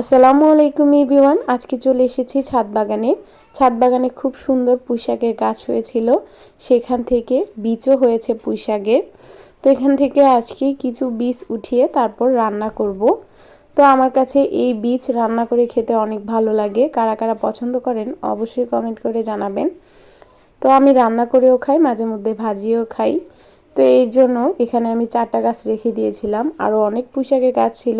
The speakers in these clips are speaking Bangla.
আসসালামু আলাইকুম ইবিওয়ান আজকে চলে এসেছি ছাদ বাগানে ছাদ বাগানে খুব সুন্দর পুঁইশাকের গাছ হয়েছিল। সেখান থেকে বীজও হয়েছে পুঁইশাকের। তো এখান থেকে আজকে কিছু বীজ উঠিয়ে তারপর রান্না করব। তো আমার কাছে এই বীজ রান্না করে খেতে অনেক ভালো লাগে। কারা কারা পছন্দ করেন অবশ্যই কমেন্ট করে জানাবেন। তো আমি রান্না করেও খাই, মাঝে মধ্যে ভাজিও খাই। তো এর জন্য এখানে আমি চারটা গাছ রেখে দিয়েছিলাম। আরও অনেক পুঁইশাকের গাছ ছিল,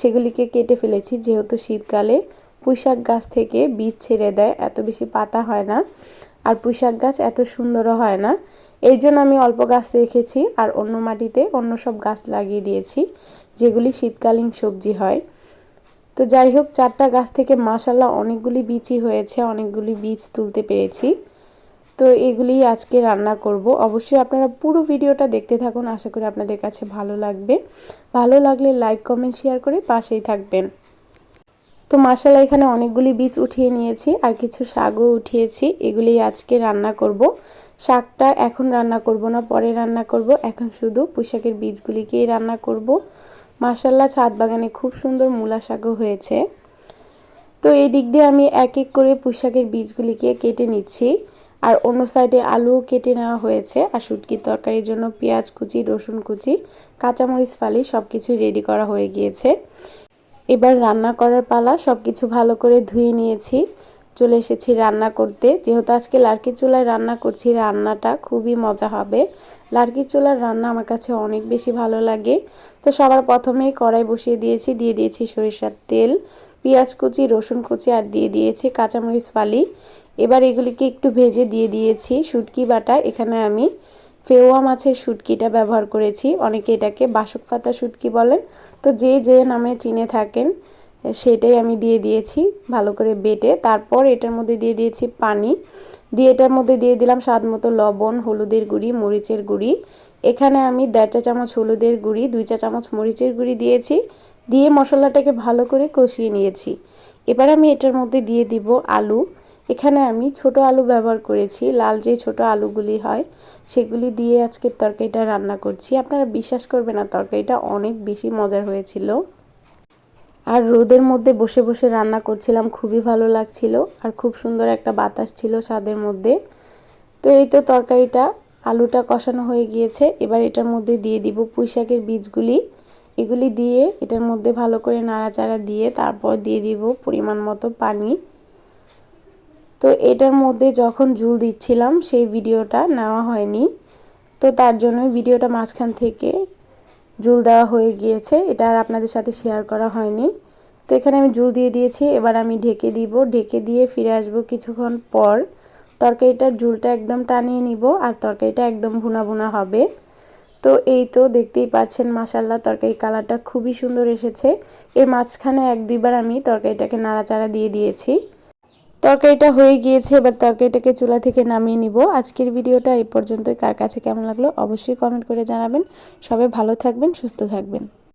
সেগুলিকে কেটে ফেলেছি। যেহেতু শীতকালে পুঁইশাক গাছ থেকে বীজ ছেড়ে দেয়, এত বেশি পাতা হয় না। আর পুঁইশাক গাছ এত সুন্দরও হয় না। এই জন্য আমি অল্প গাছ রেখেছি আর অন্য মাটিতে অন্য সব গাছ লাগিয়ে দিয়েছি, যেগুলি শীতকালীন সবজি হয়। তো যাই হোক, চারটা গাছ থেকে মাসাল্লাহ অনেকগুলি বীজই হয়েছে, অনেকগুলি বীজ তুলতে পেরেছি। তো এগুলি আজকে রান্না করব। অবশ্যই আপনারা পুরো ভিডিওটা দেখতে থাকুন। আশা করি আপনাদের কাছে ভালো লাগবে। ভালো লাগলে লাইক, কমেন্ট, শেয়ার করে পাশেই থাকবেন। তো মাসালা এখানে অনেকগুলি বীজ উঠিয়ে নিয়েছি আর কিছু শাকও উঠিয়েছি। এগুলি আজকে রান্না করব। শাকটা এখন রান্না করব না, পরে রান্না করব। এখন শুধু পুঁশাকের বীজগুলিকেই রান্না করব। মাসাল্লা ছাদ বাগানে খুব সুন্দর মূলা শাকও হয়েছে। তো এই দিক দিয়ে আমি এক এক করে পুঁশাকের বীজগুলিকে কেটে নিচ্ছি। আর অন্য সাইডে আলু কেটে নেওয়া হয়েছে আর শুটকির তরকারির জন্য পেঁয়াজ কুচি, রসুন কুচি, কাঁচামরিচ, ফালি সব কিছুই রেডি করা হয়ে গিয়েছে। এবার রান্না করার পালা সব কিছু ভালো করে ধুয়ে নিয়েছি। চলে এসেছি রান্না করতে। যেহেতু আজকে লার্কি চুলায় রান্না করছি, রান্নাটা খুবই মজা হবে। লার্কি চুলার রান্না আমার কাছে অনেক বেশি ভালো লাগে। তো সবার প্রথমেই কড়াই বসিয়ে দিয়েছি, দিয়ে দিয়েছি সরিষার তেল, পেঁয়াজ কুচি, রসুন কুচি আর দিয়ে দিয়েছি কাঁচামরিচ, ফালি। এবার এগুলিকে একটু ভেজে দিয়ে দিয়েছি। শুটকি বাটা, এখানে আমি ফেওয়া মাছের শুটকিটা ব্যবহার করেছি। অনেকে এটাকে বাসক পাতা শুটকি বলেন। তো যে যে নামে চিনে থাকেন, সেটাই আমি দিয়ে দিয়েছি ভালো করে বেটে। তারপর এটার মধ্যে দিয়ে দিয়েছি পানি। দিয়ে এটার মধ্যে দিয়ে দিলাম স্বাদ মতো লবণ, হলুদের গুঁড়ি, মরিচের গুঁড়ি। এখানে আমি দেড় চা চামচ হলুদের গুঁড়ি, দুই চা চামচ মরিচের গুঁড়ি দিয়েছি। দিয়ে মশলাটাকে ভালো করে কষিয়ে নিয়েছি। এবার আমি এটার মধ্যে দিয়ে দিব আলু। এখানে আমি ছোট আলু ব্যবহার করেছি। লাল যে ছোট আলুগুলি হয়, সেগুলি দিয়ে আজকের তরকারিটা রান্না করছি। আপনারা বিশ্বাস করবেন না, তরকারিটা অনেক বেশি মজার হয়েছিল। আর রোদের মধ্যে বসে বসে রান্না করছিলাম, খুবই ভালো লাগছিল। আর খুব সুন্দর একটা বাতাস ছিল স্বাদের মধ্যে। তো এই তো তরকারিটা, আলুটা কষানো হয়ে গিয়েছে। এবার এটার মধ্যে দিয়ে দিব পুঁইশাকের বীজগুলি। এগুলি দিয়ে এটার মধ্যে ভালো করে নাড়াচাড়া দিয়ে তারপর দিয়ে দিব পরিমাণ মতো পানি। তো এটার মধ্যে যখন জুল দিচ্ছিলাম, সেই ভিডিওটা নেওয়া হয়নি। তো তার জন্য ভিডিওটা মাঝখান থেকে জুল দেওয়া হয়ে গিয়েছে। এটা আর আপনাদের সাথে শেয়ার করা হয়নি। তো এখানে আমি জুল দিয়ে দিয়েছি। এবার আমি ঢেকে দিব। ঢেকে দিয়ে ফিরে আসব কিছুক্ষণ পর। তরকারিটার জুলটা একদম টানিয়ে নিব আর তরকারিটা একদম ভুনা ভুনা হবে। তো এই তো দেখতেই পাচ্ছেন মাসাল্লাহ তরকারি কালারটা খুবই সুন্দর এসেছে। এর মাঝখানে এক দুইবার আমি তরকারিটাকে নাড়াচাড়া দিয়ে দিয়েছি। তরকারিটা হয়ে গিয়েছে, এবার তরকারিটাকে চুলা থেকে নামিয়ে নিব। আজকের ভিডিওটা এই পর্যন্তই। কার কাছে কেমন লাগল অবশ্যই কমেন্ট করে জানাবেন। সবাই ভালো থাকবেন, সুস্থ থাকবেন।